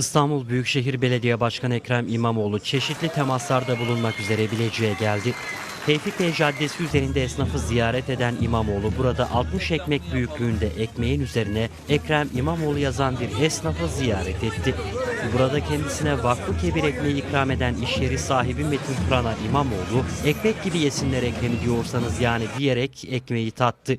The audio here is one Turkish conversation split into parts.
İstanbul Büyükşehir Belediye Başkanı Ekrem İmamoğlu çeşitli temaslarda bulunmak üzere Bilecik'e geldi. Tevfik Bey Caddesi üzerinde esnafı ziyaret eden İmamoğlu burada 60 ekmek büyüklüğünde ekmeğin üzerine Ekrem İmamoğlu yazan bir esnafı ziyaret etti. Burada kendisine vakfı kebir ekmeği ikram eden iş yeri sahibi Metin Turan'a İmamoğlu ekmek gibi yesinler Ekrem'i diyorsanız yani diyerek ekmeği tattı.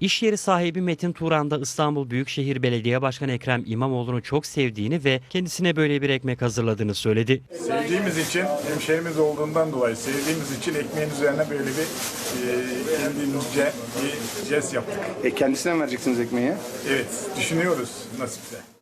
İş yeri sahibi Metin Turan da İstanbul Büyükşehir Belediye Başkanı Ekrem İmamoğlu'nu çok sevdiğini ve kendisine böyle bir ekmek hazırladığını söyledi. Sevdiğimiz için, hemşehrimiz olduğundan dolayı sevdiğimiz için ekmeğin üzerine böyle bir e, kendimizce bir jest yaptık. E kendisine mi vereceksiniz ekmeği? Evet, düşünüyoruz nasipse.